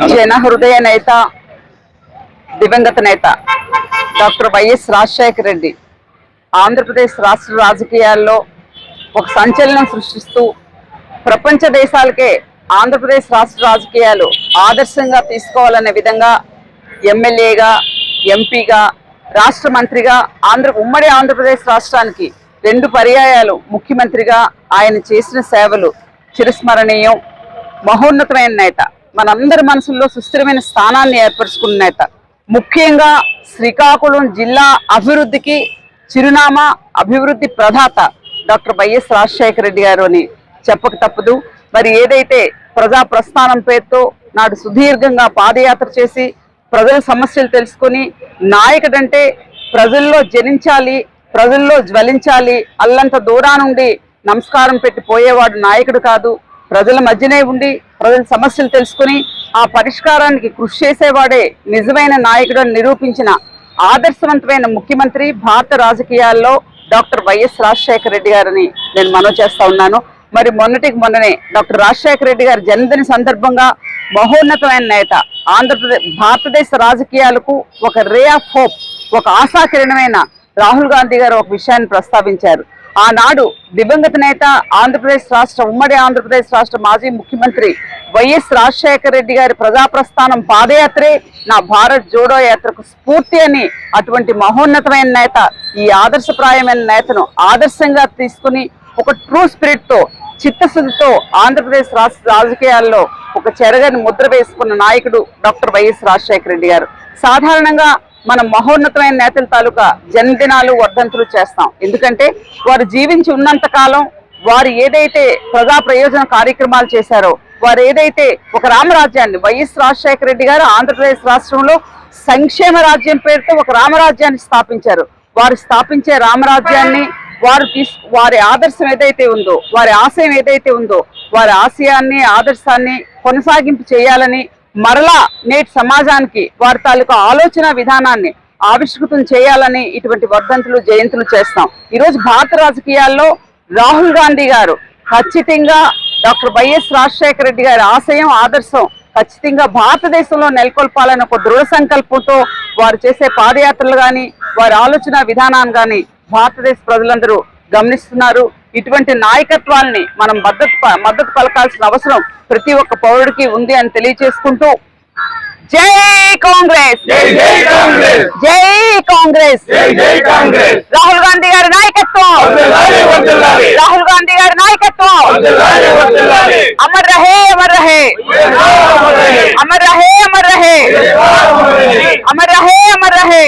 జన హృదయ నేత దివంగత నేత డాక్టర్ వైఎస్ రాజశేఖర రెడ్డి. ఆంధ్రప్రదేశ్ రాష్ట్ర రాజకీయాల్లో ఒక సంచలనం సృష్టిస్తూ ప్రపంచ దేశాలకే ఆంధ్రప్రదేశ్ రాష్ట్ర రాజకీయాలు ఆదర్శంగా తీసుకోవాలనే విధంగా ఎమ్మెల్యేగా ఎంపీగా రాష్ట్ర మంత్రిగా ఆంధ్ర ఉమ్మడి ఆంధ్రప్రదేశ్ రాష్ట్రానికి రెండు పర్యాయాలు ముఖ్యమంత్రిగా ఆయన చేసిన సేవలు చిరస్మరణీయం మహోన్నతమైన నేత. మనందరి మనసుల్లో సుస్థిరమైన స్థానాన్ని ఏర్పరచుకున్న నేత ముఖ్యంగా శ్రీకాకుళం జిల్లా అభివృద్ధికి చిరునామా అభివృద్ధి ప్రధాత డాక్టర్ వైఎస్ రాజశేఖర రెడ్డి గారు అని చెప్పక తప్పదు. మరి ఏదైతే ప్రజా ప్రస్థానం పేరుతో నాడు సుదీర్ఘంగా పాదయాత్ర చేసి ప్రజల సమస్యలు తెలుసుకొని నాయకుడంటే ప్రజల్లో జనించాలి ప్రజల్లో జ్వలించాలి అల్లంత దూరానుండి నమస్కారం పెట్టి పోయేవాడు నాయకుడు కాదు. ప్రజల మధ్యనే ఉండి ప్రజల సమస్యలు తెలుసుకుని ఆ పరిష్కారానికి కృషి చేసేవాడే నిజమైన నాయకుడు నిరూపించిన ఆదర్శవంతమైన ముఖ్యమంత్రి భారత రాజకీయాల్లో డాక్టర్ వైఎస్ రాజశేఖర రెడ్డి గారిని నేను మనవి చేస్తా ఉన్నాను. మరి మొన్నటికి మొన్ననే డాక్టర్ రాజశేఖర రెడ్డి గారి జన్మదిన సందర్భంగా మహోన్నతమైన నేత ఆంధ్రప్రదేశ్ భారతదేశ రాజకీయాలకు ఒక రే ఆఫ్ హోప్ ఒక ఆశాకిరణమైన రాహుల్ గాంధీ గారు ఒక విషయాన్ని ప్రస్తావించారు. ఆనాడు దివంగత నేత ఆంధ్రప్రదేశ్ రాష్ట్ర ఉమ్మడి ఆంధ్రప్రదేశ్ రాష్ట్ర మాజీ ముఖ్యమంత్రి వైఎస్ రాజశేఖర రెడ్డి గారి ప్రజాప్రస్థానం పాదయాత్రే నా భారత్ జోడో యాత్రకు స్ఫూర్తి అని అటువంటి మహోన్నతమైన నేత ఈ ఆదర్శప్రాయమైన నేతను ఆదర్శంగా తీసుకుని ఒక ట్రూ స్పిరిట్తో చిత్తశుద్ధితో ఆంధ్రప్రదేశ్ రాష్ట్ర రాజకీయాల్లో ఒక చెరగని ముద్ర వేసుకున్న నాయకుడు డాక్టర్ వైఎస్ రాజశేఖర రెడ్డి గారు. సాధారణంగా మనం మహోన్నతమైన నేతల తాలూకా జన్మదినాలు వర్ధంతులు చేస్తాం. ఎందుకంటే వారు జీవించి ఉన్నంత కాలం వారు ఏదైతే ప్రజా ప్రయోజన కార్యక్రమాలు చేశారో వారు ఏదైతే ఒక రామరాజ్యాన్ని వైఎస్ రాజశేఖర రెడ్డి గారు ఆంధ్రప్రదేశ్ రాష్ట్రంలో సంక్షేమ రాజ్యం పేరుతో ఒక రామరాజ్యాన్ని స్థాపించారు. వారు స్థాపించే రామరాజ్యాన్ని వారు తీసు వారి ఆదర్శం ఏదైతే ఉందో వారి ఆశయం ఏదైతే ఉందో వారి ఆశయాన్ని ఆదర్శాన్ని కొనసాగింపు చేయాలని మరలా నేటి సమాజానికి వారి తాలూకు ఆలోచన విధానాన్ని ఆవిష్కృతం చేయాలని ఇటువంటి వర్ధంతులు జయంతులు చేస్తాం. ఈరోజు భారత రాజకీయాల్లో రాహుల్ గాంధీ గారు ఖచ్చితంగా డాక్టర్ వైఎస్ రాజశేఖర రెడ్డి గారి ఆశయం ఆదర్శం ఖచ్చితంగా భారతదేశంలో నెలకొల్పాలని ఒక దృఢ సంకల్పంతో వారు చేసే పాదయాత్రలు కానీ వారి ఆలోచన విధానాన్ని కానీ భారతదేశ ప్రజలందరూ గమనిస్తున్నారు. ఇటువంటి నాయకత్వాల్ని మనం మద్దతు మద్దతు పలకాల్సిన అవసరం ప్రతి ఒక్క పౌరుడికి ఉంది అని తెలియజేసుకుంటూ జై కాంగ్రెస్! జై కాంగ్రెస్! రాహుల్ గాంధీ గారి నాయకత్వం. రాహుల్ గాంధీ గారి నాయకత్వం. అమర్ రహే అమర్ రహే! అమర్ రహే. అమర్ రహే అమర్ రహే! అమర్ రహే.